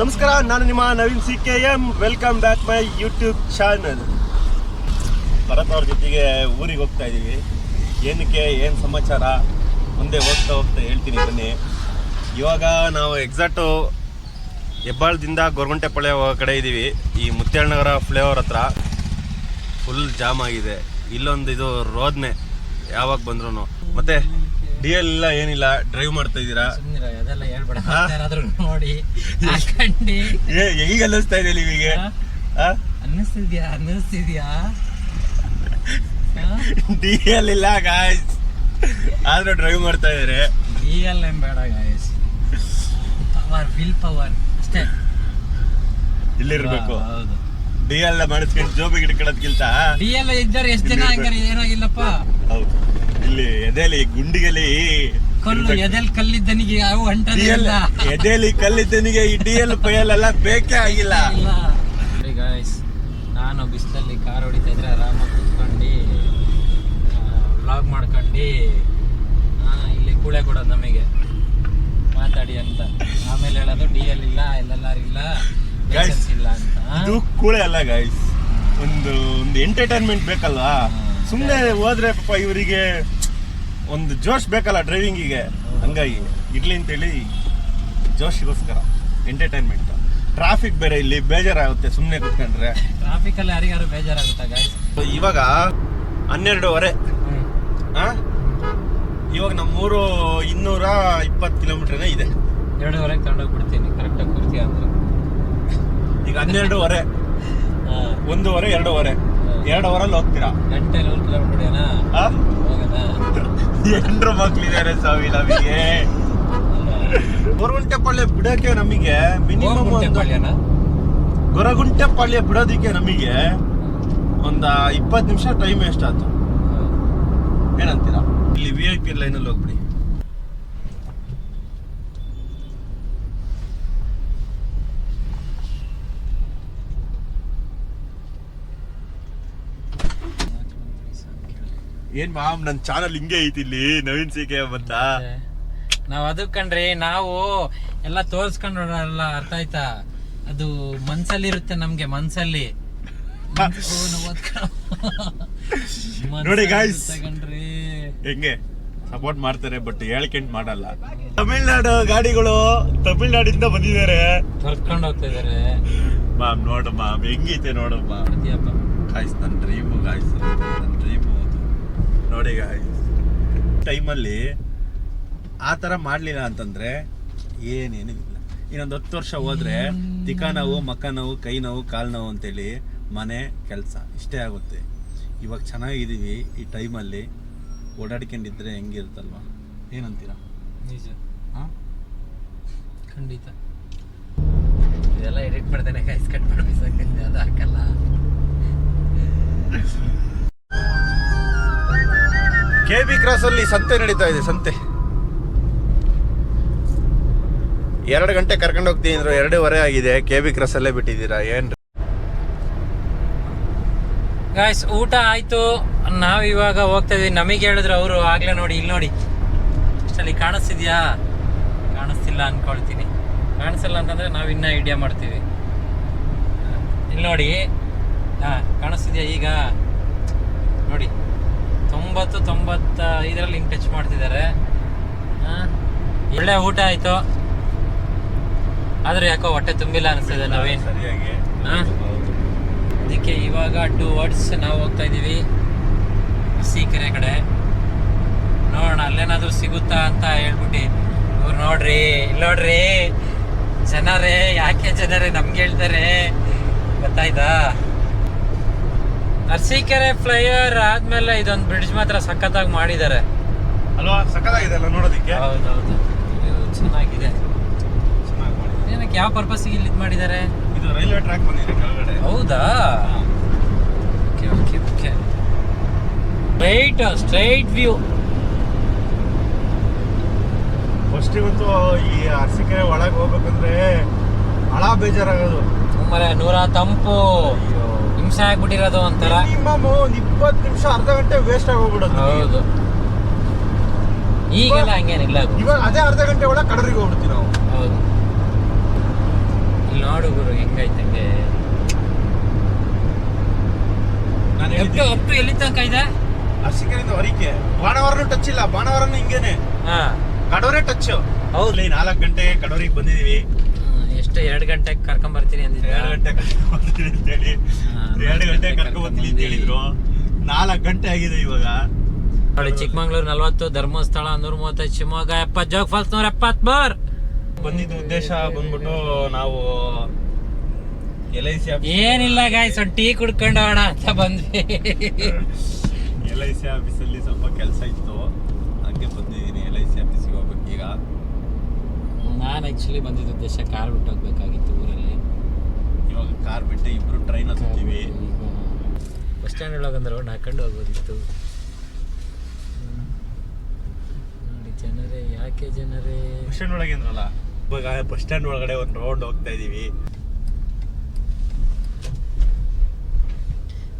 ನಮಸ್ಕಾರ, ನಾನು ನಿಮ್ಮ Naveen C K M welcome back my YouTube channel Bharat ಅವ್ರ ಜೊತೆಗೆ ಊರಿಗೆ ಹೋಗ್ತಾ ಇದ್ದೀವಿ ಏನಕ್ಕೆ, ಏನು ಸಮಾಚಾರ? ಮುಂದೆ ಹೋಗ್ತಾ ಹೋಗ್ತಾ ಹೇಳ್ತೀನಿ ಬನ್ನಿ. ಇವಾಗ ನಾವು ಎಕ್ಸಾಕ್ಟು ಹೆಬ್ಬಾಳದಿಂದ ಪಳೆ ಕಡೆ ಇದ್ದೀವಿ ಈ ಮುತ್ತೇಳ್ನಗರ ಫ್ಲೇವರ್ ಹತ್ರ. ಫುಲ್ ಜಾಮ್ ಆಗಿದೆ. ಇಲ್ಲೊಂದು ಇದು ರೋದ್ನೆ. ಯಾವಾಗ ಬಂದ್ರು ಮತ್ತೆ ಡಿ ಎಲ್ ಇಲ್ಲ ಏನಿಲ್ಲ ಡ್ರೈವ್ ಮಾಡ್ತಾ ಇದ್ದೀರಾ? ಸುಮ್ನಿರ ಅದೆಲ್ಲ ಹೇಳ್ಬೇಡ. ಯಾರಾದ್ರೂ ನೋಡಿ ಹಾಕಂಡಿ. ಏ ಹೆಂಗ್ ಅನ್ನಿಸ್ತಾ ಇದೆ ನಿಮಗೆ? ಆ? ಅನ್ನಿಸ್ತಿದ್ಯಾ? ಅನ್ನಿಸ್ತಿದ್ಯಾ? ಡಿ ಎಲ್ ಇಲ್ಲ ಗಾಯ್ಸ್ ಆದ್ರೂ ಡ್ರೈವ್ ಮಾಡ್ತಾ ಇದಾರೆ ಎಲ್ ಏನ್ ಬೇಡ ಗಾಯಸ್ ಪವರ್ ವಿಲ್ ಪವರ್ ಅಷ್ಟೇ. ಇಲ್ಲಿರ್ಬೇಕು. ಹೌದು. ಡಿ ಎಲ್ ಮಾಡಿಸ್ಕೊಂಡು ಜೋಬಿಗೆ ಇಟ್ಕೊಳ್ಳೋದ್ಕಿಂತ ಡಿ ಎಲ್ ಇದ್ದಾರೆ ಎಷ್ಟು ಜನ ಹಂಗಾರೆ? ಏನಾಗಿಲ್ಲಪ್ಪ ಹೌದು. ಇಲ್ಲಿ ಎದೆಲಿ ಗುಂಡಿಗೆಲಿ. ಕಲ್ಲು ಎದೆಲ್ ಕಲ್ಲಿದ್ದನಿಗೆ ಯಾವ ಇಲ್ಲ. ಎದೆಲಿ ಕಲ್ಲಿದ್ದನಿಗೆ ಈ ಡಿ ಎಲ್ ಪೈಯಲ್ಲೆಲ್ಲ ಬೇಕೇ ಆಗಿಲ್ಲ. ಗಾಯ್ಸ್ ನಾನು ಬಿಸಿಲಲ್ಲಿ ಕಾರ್ ಹೊಡಿತಾ ಇದ್ರೆ ಆರಾಮಾಗಿ ಕುತ್ಕೊಂಡು ವ್ಲಾಗ್ ಮಾಡ್ಕೊಂಡು ಇಲ್ಲಿ ಕೂಳೆ ಕೊಡೋದು ನಮಗೆ. ಮಾತಾಡಿ ಅಂತ. ಆಮೇಲೆ ಹೇಳೋದು ಡಿ ಎಲ್ ಇಲ್ಲ ಎಲ್ ಎಲ್ ಆರ್ ಇಲ್ಲ ಗೈಸ್ ಇಲ್ಲ ಅಂತ. ಇದು ಕೂಳೆ ಅಲ್ಲ ಗಾಯ್ಸ್ ಒಂದು ಒಂದು ಎಂಟರ್ಟೈನ್ಮೆಂಟ್ ಬೇಕಲ್ವಾ? ಸುಮ್ಮನೆ ಹೋದ್ರೆ ಪಾಪ ಇವರಿಗೆ ಒಂದು ಜೋಶ್ ಬೇಕಲ್ಲ ಡ್ರೈವಿಂಗಿಗೆ ಹಂಗಾಗಿ ಇಡ್ಲಿ ಅಂತೇಳಿ ಜೋಶಿಗೋಸ್ಕರ ಎಂಟರ್ಟೈನ್ಮೆಂಟ್ ಟ್ರಾಫಿಕ್ ಬೇರೆ ಇಲ್ಲಿ ಬೇಜಾರಾಗುತ್ತೆ ಸುಮ್ಮನೆ ಕುತ್ಕೊಂಡ್ರೆ. ಟ್ರಾಫಿಕ್ ಅಲ್ಲಿ ಯಾರಿಗಾರು ಬೇಜಾರಾಗುತ್ತಾ ಗಾಯ್ಸ್ ಇವಾಗ ಹನ್ನೆರಡುವರೆ? ಇವಾಗ ನಮ್ಮೂರು ಇನ್ನೂರ ಇಪ್ಪತ್ತು ಕಿಲೋಮೀಟರ್ನೇ ಇದೆ. ಎರಡೂವರೆಗೆ ತಗೊಂಡೋಗ್ಬಿಡ್ತೀನಿ ಕರೆಕ್ಟಾಗಿ ಕೂರ್ತೀಯ ಅಂದ್ರೆ ಈಗ ಹನ್ನೆರಡುವರೆ. ಒಂದೂವರೆ ಎರಡೂವರೆ. ಎರಡು ಅವರಲ್ಲಿ ಹೋಗ್ತೀರಾ? ಗಂಟೆ ನೂರು ಕಿಲೋಮೀಟರ್ ಏನಾ? ಹೋಗೋದಾ? ಎಂಟ್ರು ಮಕ್ಳಿದ್ದಾರೆ ಸ್ವಾಮಿ ನಮಗೆ ಗೊರಗುಂಟೆಪಾಳ್ಯ ಬಿಡಕ್ಕೆ ನಮಗೆ ಮಿನಿಮಮ್ ಗೊರಗುಂಟೆ ಗೊರಗುಂಟೆಪಾಳ್ಯ ಬಿಡೋದಿಕ್ಕೆ ನಮಗೆ ಒಂದ ಇಪ್ಪತ್ತು ನಿಮಿಷ ಟೈಮ್ ಎಷ್ಟಾಯ್ತು? ಏನಂತೀರಾ? ಇಲ್ಲಿ ವಿ ಐ ಪಿ ಲೈನಲ್ಲಿ ಹೋಗ್ಬಿಡಿ. ಏನ್ ಮಾಮ್ ನನ್ನ ಚಾನಲ್ ಹಿಂಗೆ ಐತಿ ಇಲ್ಲಿ ನವೀನ್ ಸಿಕೆ ಬಂತ ಅಂತ ನಾವ್ ಅದು ಕಣ್ರಿ ನಾವು ಎಲ್ಲ ತೋರ್ಸ್ಕೊಂಡ್ರಲ್ಲ ಅರ್ಥ ಆಯ್ತಾ? ಅದು ಮನ್ಸಲ್ಲಿ ಇರುತ್ತೆ ನಮ್ಗೆ ಮನ್ಸಲ್ಲಿ. ನೋಡಿ ಗಾಯ್ಸ್ ತಗೊಂಡ್ರಿ ಕಣ್ರಿ. ಹೆಂಗೆ? ಸಪೋರ್ಟ್ ಮಾಡ್ತಾರೆ ಬಟ್ ಹೇಳ್ಕೆಂಟ್ ಮಾಡಲ್ಲ. ತಮಿಳ್ನಾಡು ಗಾಡಿಗಳು ತಮಿಳ್ನಾಡಿಂದ ಬಂದಿದ್ದಾರೆ. ಕರ್ಕೊಂಡು ಹೋಗ್ತಾ ಇದಾರೆ. ಮಾಮ್ ನೋಡು ಮಾಮ್ ಹೆಂಗೈತೆ ನೋಡು ಮಾಮ್. ಪ್ರತಿಯಪ್ಪ ಗಾಯ್ಸ್ ನನ್ನ ಡ್ರೀಮು ಗಾಯ್ಸ್ ನನ್ನ ಡ್ರೀಮು ನೋಡಿ ಟೈಮಲ್ಲಿ ಆ ಥರ ಮಾಡಲಿಲ್ಲ ಅಂತಂದರೆ ಏನೇನು ಇಲ್ಲ ಇನ್ನೊಂದು ಹತ್ತು ವರ್ಷ ಹೋದರೆ ತಿಕ ನೋವು ಮಕ್ಕ ನೋವು ಕೈ ನೋವು ಕಾಲು ನೋವು ಅಂತೇಳಿ ಮನೆ ಕೆಲಸ ಇಷ್ಟೇ ಆಗುತ್ತೆ. ಇವಾಗ ಚೆನ್ನಾಗಿದ್ದೀವಿ ಈ ಟೈಮಲ್ಲಿ ಓಡಾಡ್ಕೊಂಡಿದ್ರೆ ಹೆಂಗಿರುತ್ತಲ್ವ? ಏನಂತೀರ? ನಿಜ. ಹಾಂ? ಖಂಡಿತ. ಇದೆಲ್ಲ ಎಡಿಟ್ ಮಾಡ್ತೇನೆ ಕೈಸ್ ಕಟ್ ಮಾಡಿ ಅದು ಹಾಕಲ್ಲ ಕೆ ಬಿ ಕ್ರಾಸಲ್ಲಿ ಸಂತೆ ನಡೀತಾ ಇದೆ, ಸಂತೆ. ಎರಡು ಗಂಟೆ ಕರ್ಕೊಂಡು ಹೋಗ್ತೀನಿ ಅಂದ್ರೆ ಎರಡೂವರೆ ಆಗಿದೆ ಕೆ ಬಿ ಕ್ರಾಸಲ್ಲೇ ಬಿಟ್ಟಿದ್ದೀರಾ ಏನು ಗಾಯ್ಸ್ ಊಟ ಆಯ್ತು. ನಾವು ಇವಾಗ ಹೋಗ್ತಾ ಇದೀವಿ. ನಮಗೆ ಹೇಳಿದ್ರು ಅವರು ಆಗ್ಲೇ ನೋಡಿ ಇಲ್ಲಿ ನೋಡಿ. ಇಷ್ಟಲ್ಲಿ ಕಾಣಿಸ್ತಿದ್ಯಾ? ಕಾಣಿಸ್ತಿಲ್ಲ ಅನ್ಕೊಳ್ತೀನಿ. ಕಾಣಿಸಲ್ಲ ಅಂತಂದ್ರೆ ನಾವು ಇನ್ನ ಐಡಿಯಾ ಮಾಡ್ತೀವಿ. ಇಲ್ಲಿ ನೋಡಿ. ಹಾ, ಕಾಣಿಸ್ತಿದ್ಯಾ ಈಗ? ನೋಡಿ. ತೊಂಬತ್ತು ತೊಂಬತ್ತ ಐದರಲ್ಲಿ ಹಿಂಗೆ ಟಚ್ ಮಾಡ್ತಿದ್ದಾರೆ. ಹಾ, ಒಳ್ಳೆ ಊಟ ಆಯ್ತು. ಆದ್ರೆ ಯಾಕೋ ಹೊಟ್ಟೆ ತುಂಬಿಲ್ಲ ಅನಿಸ್ತದೆ ನವೀನ್? ಅದಕ್ಕೆ ಇವಾಗ ಟೂ ವರ್ಡ್ಸ್ ನಾವು ಹೋಗ್ತಾ ಇದೀವಿ ಸೀಕೆರೆ ಕಡೆ. ನೋಡೋಣ ಅಲ್ಲೇನಾದ್ರೂ ಸಿಗುತ್ತಾ ಅಂತ ಹೇಳ್ಬಿಟ್ಟು ಇವ್ರು ನೋಡ್ರಿ ಇಲ್ಲಿ ನೋಡ್ರಿ. ಜನರೇ ಯಾಕೆ ಜನರೇ ನಮ್ಗೆ ಹೇಳ್ತಾರೆ? ಗೊತ್ತಾಯ್ತಾ? ಅರಸೀಕೆರೆ ಫ್ಲೈಓವರ್ ಆದ್ಮೇಲೆ ಇದೊಂದು ಬ್ರಿಡ್ಜ್ ಮಾತ್ರ ಸಖತ್ತಾಗಿ ಮಾಡಿದ್ದಾರೆ. ಅಲ್ವಾ? ಸಖತ್ತಾಗಿದೆ ಅಲ್ಲ ನೋಡೋದಕ್ಕೆ? ಹೌದೌದು. ಇದು ಚೆನ್ನಾಗಿದೆ. ಚೆನ್ನಾಗಿ ಮಾಡಿ ಏನಕ್ಕೆ ಯಾವ ಪರ್ಪಸ್ಗೆ ಇಲ್ಲಿ ಇದು ಮಾಡಿದ್ದಾರೆ? ಇದು ರೈಲ್ವೆ ಟ್ರ್ಯಾಕ್ ಬಂದಿದೆ ಕೆಳಗಡೆ. ಹೌದಾ? Okay okay okay straight straight view ಇವತ್ತು ಈ ಅರಸಿಕೆರೆ ಒಳಗೆ ಹೋಗ್ಬೇಕಂದ್ರೆ ಹಳ ಬೇಜಾರಾಗೋದು. ತುಂಬಾ ನೂರ ತಂಪು. ನಿಮಿಷ ಆಗ್ಬಿಟ್ಟಿರೋದು ಒಂಥರ. ಮಿನಿಮಮ್ ಇಪ್ಪತ್ತು ನಿಮಿಷ ಅರ್ಧ ಗಂಟೆ ವೇಸ್ಟ್ ಆಗೋಗ್ಬಿಡೋದು ಹೌದು. ಈಗೆಲ್ಲ ಹಂಗೇನಿಲ್ಲ ಇವಾಗ ಅದೇ ಅರ್ಧ ಗಂಟೆ ಒಳಗೆ ಕಡರಿಗೆ ಹೋಗ್ಬಿಡ್ತೀವಿ ನಾವು. ಹೌದು. ಇಲ್ಲಿ ನೋಡು ಗುರು ಹೆಂಗೈತೆ ಹಂಗೆ. ನಾನು ಹೇಳಿದ್ದೆ ಅಪ್ ಎಲ್ಲಿ ತನಕ ಇದೆ? ಹೊರಕ್ಕೆ. ಬಾಣವಾರನು ಟಚ್ ಇಲ್ಲ. ಬಾಣವಾರನು ಹಿಂಗೇನೆ. ಹಾ. ಕಡೋರೆ ಟಚ್ ಹೌದು. ನಾಲ್ಕು ಗಂಟೆ ಕಡವರಿಗೆ ಬಂದಿದೀವಿ ಎಷ್ಟು ಎರಡು ಗಂಟೆಗೆ ಕರ್ಕೊಂಡ್ ಬರ್ತೀನಿ ಅಂದಿದ್ದ. ಎರಡು ಗಂಟೆ ಕರ್ಕೊಂಡ್ ಬರ್ತೀನಿ ಅಂತೇಳಿ ಹಾ, ಎರಡು ಗಂಟೆ ಅಂತ ಹೇಳಿದ್ರು. ನಾಲ್ಕು ಗಂಟೆ ಆಗಿದೆ ಇವಾಗ. ನೋಡಿ ಚಿಕ್ಕಮಂಗ್ಳೂರು ನಲ್ವತ್ತು ಧರ್ಮಸ್ಥಳ ನೂರ ಮೂವತ್ತೈದು ಶಿವಮೊಗ್ಗ ಎಪ್ಪತ್ತು ಜೋಗ್ ಫಾಲ್ಸ್ ನೂರ ಬಾರ್ ಬಂದಿದ್ದ ಉದ್ದೇಶ ಬಂದ್ಬಿಟ್ಟು ನಾವು ಎಲ್ ಐ ಸಿ ಏನಿಲ್ಲ ಗಾಯ್ಸ್ ಒಂದು ಟೀ ಕುಡ್ಕೊಂಡು ಹೋಗೋಣ ಅಂತ ಬಂದ್ವಿ. ಎಲ್ ಐ ಸಿ ಆಫೀಸಲ್ಲಿ ಸ್ವಲ್ಪ ಕೆಲಸ ಇತ್ತು ಹಂಗೆ ಬಂದಿದ್ದೀನಿ ಎಲ್ ಐ ಸಿ ಆಫೀಸಿಗೆ ಹೋಗ್ಬೇಕು ಈಗ ನಾನು ಆ್ಯಕ್ಚುಲಿ ಬಂದಿದ್ದ ಉದ್ದೇಶ ಕಾರ್ ಬಿಟ್ಟು ಹೋಗ್ಬೇಕಾಗಿತ್ತು ಊರಲ್ಲಿ. ಇವಾಗ ಕಾರ್ ಬಿಟ್ಟು ಇಬ್ಬರು ಟ್ರೈನ್ ಹತ್ತೀವಿ ಬಸ್ ಸ್ಟ್ಯಾಂಡ್ ಒಳಗಂದ್ರೆ ರೋಡ್ ಹಾಕೊಂಡು ಹೋಗ್ಬೋದಿತ್ತು. ನೋಡಿ ಜನರೇ ಯಾಕೆ ಜನರೇ? ಬಸ್ ಸ್ಟ್ಯಾಂಡ್ ಒಳಗೆ ಅಂದ್ರಲ್ಲ ಇವಾಗ ಬಸ್ ಸ್ಟ್ಯಾಂಡ್ ಒಳಗಡೆ ಒಂದು ರೌಂಡ್ ಹೋಗ್ತಾ ಇದೀವಿ.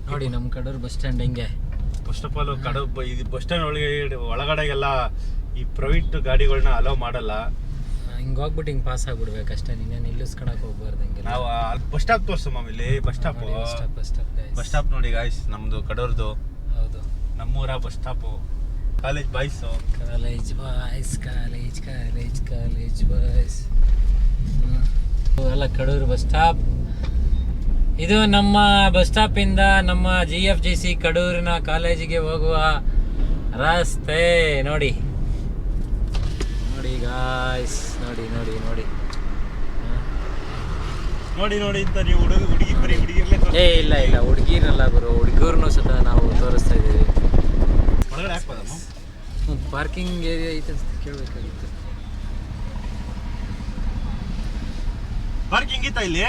ನೋಡಿ ನಮ್ಮ ಕಡೂರು ಬಸ್ ಸ್ಟ್ಯಾಂಡ್ ಹೆಂಗೆ? ಫಸ್ಟ್ ಆಫ್ ಆಲ್ ಕಡ ಇದು ಬಸ್ ಸ್ಟ್ಯಾಂಡ್ ಒಳಗೆ ಒಳಗಡೆಗೆಲ್ಲ ಈ ಪ್ರೈವೇಟ್ ಗಾಡಿಗಳನ್ನ ಅಲೋ ಮಾಡಲ್ಲ. ಹಿಂಗೆ ಹೋಗ್ಬಿಟ್ಟು ಹಿಂಗೆ ಪಾಸ್ ಆಗ್ಬಿಡ್ಬೇಕು ಅಷ್ಟೇ ನೀನೇ ನಿಲ್ಲಿಸ್ಕೊಳಕ್ ಹೋಗ್ಬಾರ್ದು ಹಂಗೆ. ನಾವು ಬಸ್ ಸ್ಟಾಪ್ ತೋರ್ಸು ಇಲ್ಲಿ bus stop bus stop bus stop bus stop ನೋಡಿ ಗಾಯ್ಸ್ ನಮ್ಮದು ಕಡೋರ್ದು. ಹೌದು. ನಮ್ಮೂರ bus stop college boys college boys college college college boys ಎಲ್ಲ ಕಡೂರು ಬಸ್ ಸ್ಟಾಪ್ ಇದು ನಮ್ಮ ಬಸ್ ಸ್ಟಾಪ್ ಇಂದ ನಮ್ಮ ಜಿ ಎಫ್ ಜಿ ಸಿ ಕಡೂರಿನ ಕಾಲೇಜಿಗೆ ಹೋಗುವ ರಸ್ತೆ. ನೋಡಿ. ನೋಡಿ ಗಾಯ್ಸ್ ನೋಡಿ ನೋಡಿ ನೋಡಿ. ನೋಡಿ ನೋಡಿ ಅಂತ ನೀವು ಹುಡುಗ ಹುಡುಗಿ ಬರೀ ಹುಡುಗಿರ್ಲೇ ಏ ಇಲ್ಲ ಇಲ್ಲ. ಹುಡುಗಿರಲ್ಲ ಗುರು. ಹುಡುಗರನ್ನು ಸತ ನಾವು ತೋರಿಸ್ತಾ ಇದ್ದೀವಿ. ಒಳಗಡೆ ಹಾಕ್ಬೋದಮ್ಮ? ಪಾರ್ಕಿಂಗ್ ಏರಿಯಾ ಐತೆ ಅಂತ ಕೇಳಬೇಕಾಗಿತ್ತು. ಪಾರ್ಕಿಂಗ್ ಇತ್ತ ಇಲ್ಲಿ?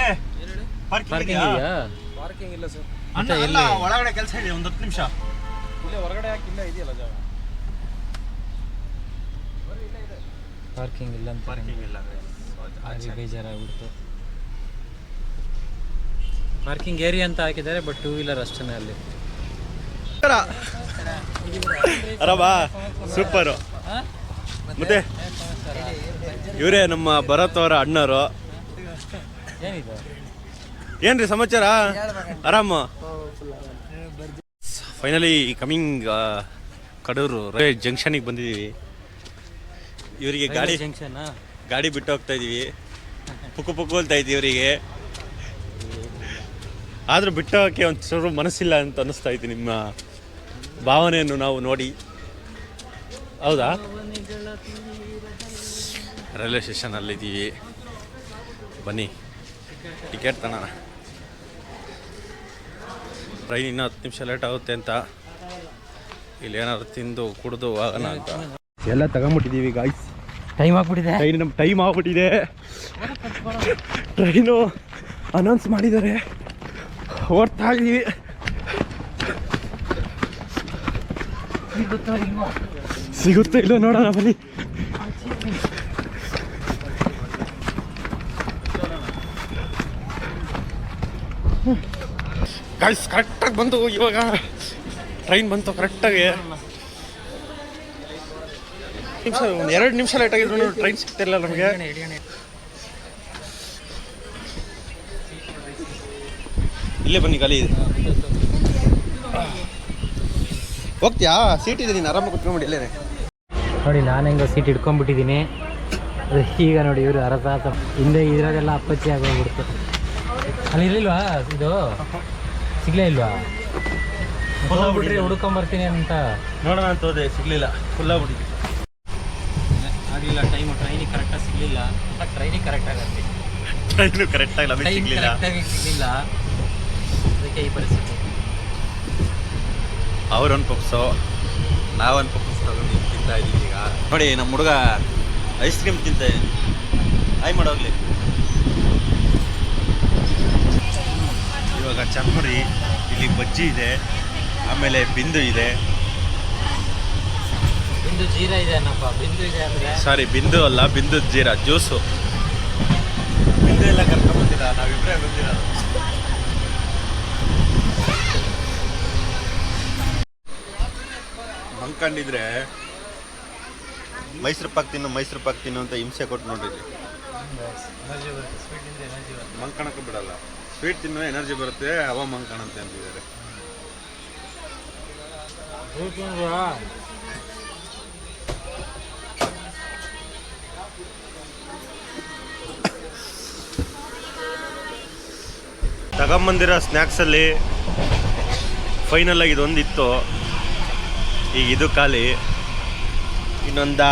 ಪಾರ್ಕಿಂಗ್ ಇದೆಯಾ? ಇದೆಯಾ? ಪಾರ್ಕಿಂಗ್ ಇಲ್ಲ ಸರ್ ಅಣ್ಣ ಇಲ್ಲ ಒಳಗಡೆ ಕೆಲಸ ಇದೆ ಒಂದು ಹತ್ತು ನಿಮಿಷ. ಇಲ್ಲೇ ಹೊರಗಡೆ ಹಾಕಿಲ್ಲ ಇದೆಯಲ್ಲ ಜಾಗ? ಪಾರ್ಕಿಂಗ್ ಇಲ್ಲ ಅಂತ ಪಾರ್ಕಿಂಗ್ ಇಲ್ಲ ಭಾರಿ ಬೇಜಾರಾಗ್ಬಿಡ್ತು. ಪಾರ್ಕಿಂಗ್ ಏರಿಯಾ ಅಂತ ಹಾಕಿದ್ದಾರೆ ಬಟ್ ಟೂ ವೀಲರ್ ಅಷ್ಟೇ ಅಲ್ಲಿ. ಅರಬಾ ಸೂಪರು ಮತ್ತೆ? ಇವರೇ ನಮ್ಮ ಭರತ್ ಅವರ ಅಣ್ಣರು. ಏನಿದು? ಏನ್ರಿ ಸಮಾಚಾರ? ಆರಾಮ? ಫೈನಲಿ ಕಮಿಂಗ್ ಕಡೂರು ರೈಲ್ವೆ ಜಂಕ್ಷನಿಗೆ ಬಂದಿದ್ದೀವಿ. ಇವರಿಗೆ ಗಾಡಿ ಜಂಕ್ಷನ್? ಗಾಡಿ ಬಿಟ್ಟು ಹೋಗ್ತಾ ಇದೀವಿ. ಪುಕ್ಕು ಪುಕ್ಕು ಅಂತ ಇದ್ದೀವಿ ಇವರಿಗೆ. ಆದರೂ ಬಿಟ್ಟು ಹೋಗೋಕ್ಕೆ ಒಂಚೂರು ಮನಸ್ಸಿಲ್ಲ ಅಂತ ಅನ್ನಿಸ್ತಾ ಇತ್ತು ನಿಮ್ಮ ಭಾವನೆಯನ್ನು ನಾವು ನೋಡಿ. ಹೌದಾ? ರೈಲ್ವೆ ಸ್ಟೇಷನಲ್ಲಿದ್ದೀವಿ ಬನ್ನಿ. ಟಿಕೆಟ್ ತಗೋಣ. ಟ್ರೈನ್ ಇನ್ನೂ ಹತ್ತು ನಿಮಿಷ ಲೇಟ್ ಆಗುತ್ತೆ ಅಂತ. ಇಲ್ಲಿ ಏನಾದ್ರು ತಿಂದು ಕುಡಿದು ಆಗೋಣ ಅಂತ. ಎಲ್ಲ ತಗೊಂಬಿಟ್ಟಿದ್ದೀವಿ ಗಾಯ್ಸ್ ಟೈಮ್ ಆಗ್ಬಿಟ್ಟಿದೆ. ಟ್ರೈನ್ ನಮ್ಮ ಟೈಮ್ ಆಗ್ಬಿಟ್ಟಿದೆ. ಟ್ರೈನು ಅನೌನ್ಸ್ ಮಾಡಿದ್ದಾರೆ. ಓಡ್ತಾ ಇದ್ದೀವಿ ಸಿಗುತ್ತೆ ಇಲ್ಲ ನೋಡೋಣ ಬನ್ನಿ. ಗಾಯ್ಸ್ ಕರೆಕ್ಟಾಗಿ ಬಂತು ಇವಾಗ ಟ್ರೈನ್ ಬಂತು ಕರೆಕ್ಟಾಗಿ ನಿಮಿಷ ಒಂದು ಎರಡು ನಿಮಿಷ ಲೇಟ್ ಆಗಿದ್ರು ಟ್ರೈನ್ ಸಿಗ್ತಿಲ್ಲ ನಮಗೆ. ಇಲ್ಲೇ ಬನ್ನಿ ಖಾಲಿ ಇದೆ. ಹೋಗ್ತೀಯಾ? ಸೀಟ್ ಇದೆ ನೀನು ಆರಾಮಾಗಿ ಕುತ್ಕೊಂಡ್ಬಿಡಿ ಇಲ್ಲೇ ನೋಡಿ ನಾನು ಹೆಂಗೋ ಸೀಟ್ ಇಟ್ಕೊಂಡ್ಬಿಟ್ಟಿದ್ದೀನಿ ಅದು ಈಗ ನೋಡಿ ಇವರು ಅರಸಾಸ ಹಿಂದೆ ಇದ್ರಾಗೆಲ್ಲ ಅಪ್ಪಚ್ಚಿ ಆಗೋಗ್ಬಿಡ್ತು. ಅಲ್ಲಿ ಇರಲಿಲ್ವಾ ಇದು? ಸಿಗ್ಲೇ ಇಲ್ವಾ? ಹುಡ್ಕೊಂಡ್ ಹುಡ್ಕೊಂಬರ್ತೀನಿ ಅಂತ. ನೋಡೋಣ ಅಂತ ಹೋದೆ ಸಿಗ್ಲಿಲ್ಲ. ಫುಲ್ ಆಗಲಿಲ್ಲ ಟೈಮ್ ಟ್ರೈನಿಗೆ ಕರೆಕ್ಟಾಗಿ ಸಿಗಲಿಲ್ಲ. ಟ್ರೈನಿಗೆ ಕರೆಕ್ಟ್ ಆಗತ್ತೆ. ಟ್ರೈನು ಕರೆಕ್ಟಾಗಿ ನಮಗೆ ಟೈಮ್ ಸಿಗ್ಲಿಲ್ಲ. ಕರೆಕ್ಟಾಗಿ ಸಿಗಲಿಲ್ಲ. ಅದಕ್ಕೆ ಈ ಪರಿಸ್ಥಿತಿ. ಅವ್ರೊಂದು ಪಪ್ಸು ನಾವೊಂದು ಪಪ್ಸ್ ತಗೊಂಡು ತಿಂತಾ ಇದ್ದೀವಿ ಈಗ. ನೋಡಿ ನಮ್ಮ ಹುಡುಗ ಐಸ್ ಕ್ರೀಮ್ ತಿಂತ ಆಯ್ ಮಾಡೋಗ್ಲಿ ಇವಾಗ ಚರ್ಮುರಿ ಇಲ್ಲಿ ಬಜ್ಜಿ ಇದೆ ಆಮೇಲೆ ಬಿಂದು ಇದೆ. ಬಿಂದು ಜೀರಾ ಇದೆ ಅನ್ನಪ್ಪ. ಬಿಂದು ಇದೆ ಅಂದರೆ? ಸಾರಿ ಬಿಂದು ಅಲ್ಲ ಬಿಂದು ಜೀರಾ ಜ್ಯೂಸು. ಬಿಂದು ಎಲ್ಲ ಕರ್ಕೊಂಬಂದಿಲ್ಲ ನಾವಿಬ್ಬರೇ ಬಂದಿರೋದು ಮಂಕೊಂಡಿದ್ರೆ ಮೈಸೂರು ಪಾಕ್ ತಿನ್ನು ಮೈಸೂರು ಪಾಕ್ ತಿನ್ನು ಅಂತ ಹಿಂಸೆ ಕೊಟ್ಟು ನೋಡಿದ್ರಿ ಇಲ್ಲಿ. ಎನರ್ಜಿ ಬರುತ್ತೆ ಸ್ವೀಟಿಂದ ಎನರ್ಜಿ ಬರುತ್ತೆ. ಮಂಕಣಕ್ಕೆ ಬಿಡಲ್ಲ. ಸ್ವೀಟ್ ತಿನ್ನೋ ಎನರ್ಜಿ ಬರುತ್ತೆ ಅವ ಮಂಕಣ ಅಂತ ಅಂತಿದ್ದಾರೆ ತಗೊಂಬಂದಿರೋ ಸ್ನ್ಯಾಕ್ಸಲ್ಲಿ ಫೈನಲ್ ಆಗಿ ಇದೊಂದಿತ್ತು. ಈಗ ಇದು ಖಾಲಿ. ಇನ್ನೊಂದು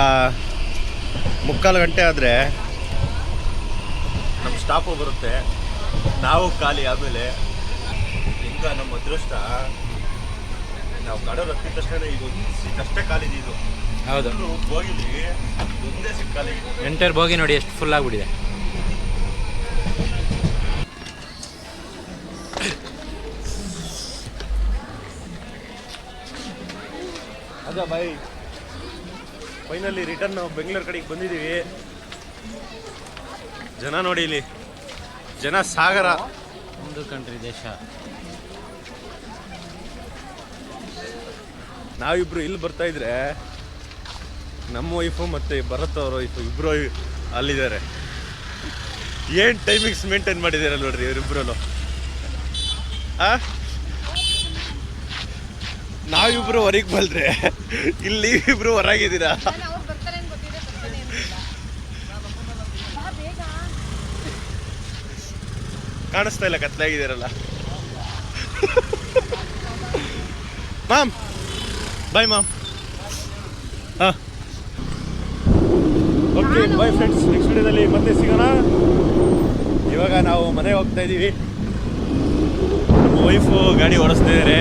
ಮುಕ್ಕಾಲು ಗಂಟೆ ಆದರೆ ನಮ್ಮ ಸ್ಟಾಪು ಬರುತ್ತೆ. ನಾವು ಖಾಲಿ ಆಮೇಲೆ ಈಗ ನಮ್ಮ ಅದೃಷ್ಟ? ನಾವು ಕಡೋರು ಹತ್ತಿದ ತಕ್ಷಣ ಈಗ ಒಂದು ಸೀಟ್ ಅಷ್ಟೇ ಖಾಲಿ ಇದೆ ಹೌದು. ಹೋಗಿದ್ವಿ ಒಂದೇ ಸೀಟ್ ಖಾಲಿ. ಎಂಟರ್ ಬೋಗಿ ನೋಡಿ ಎಷ್ಟು ಫುಲ್ ಆಗ್ಬಿಟ್ಟಿದೆ. ಅದ ಬಾಯ್ ಫೈನಲಿ ರಿಟರ್ನ್ ನಾವು ಬೆಂಗಳೂರು ಕಡೆಗೆ ಬಂದಿದ್ದೀವಿ ಜನ ನೋಡಿ ಇಲ್ಲಿ. ಜನ ಸಾಗರ. ಒಂದು ಕಂಟ್ರಿ ದೇಶ. ನಾವಿಬ್ರು ಇಲ್ಲಿ ಬರ್ತಾ ಇದ್ರೆ ನಮ್ಮ ವೈಫು ಮತ್ತೆ ಭರತ್ ಅವ್ರ ವೈಫು ಇಬ್ರು ಅಲ್ಲಿದ್ದಾರೆ. ಏನ್ ಟೈಮಿಂಗ್ಸ್ ಮೇಂಟೈನ್ ಮಾಡಿದ್ದೀರಲ್ಲ ನೋಡ್ರಿ ಇವರಿಬ್ರು ಆ? ನಾವಿಬ್ರು ಹೊರಗೆ ಬಲ್ರೆ. ಇಲ್ಲಿ ಇಬ್ರು ಹೊರಗಿದ್ದೀರಾ? ಕಾಣಿಸ್ತಾ ಇಲ್ಲ ಕತ್ಲಾಗಿದ್ದೀರಲ್ಲ. Mom bye mom. ಹಾಂ. ಓಕೆ ಬಾಯ್ ಫ್ರೆಂಡ್ಸ್ ನೆಕ್ಸ್ಟ್ ವಿಡಿಯೋದಲ್ಲಿ ಮತ್ತೆ ಸಿಗೋಣ. ಇವಾಗ ನಾವು ಮನೆಗೆ ಹೋಗ್ತಾ ಇದ್ದೀವಿ ನಮ್ಮ ವೈಫು ಗಾಡಿ ಓಡಿಸ್ತಾ ಇದ್ದಾರೆ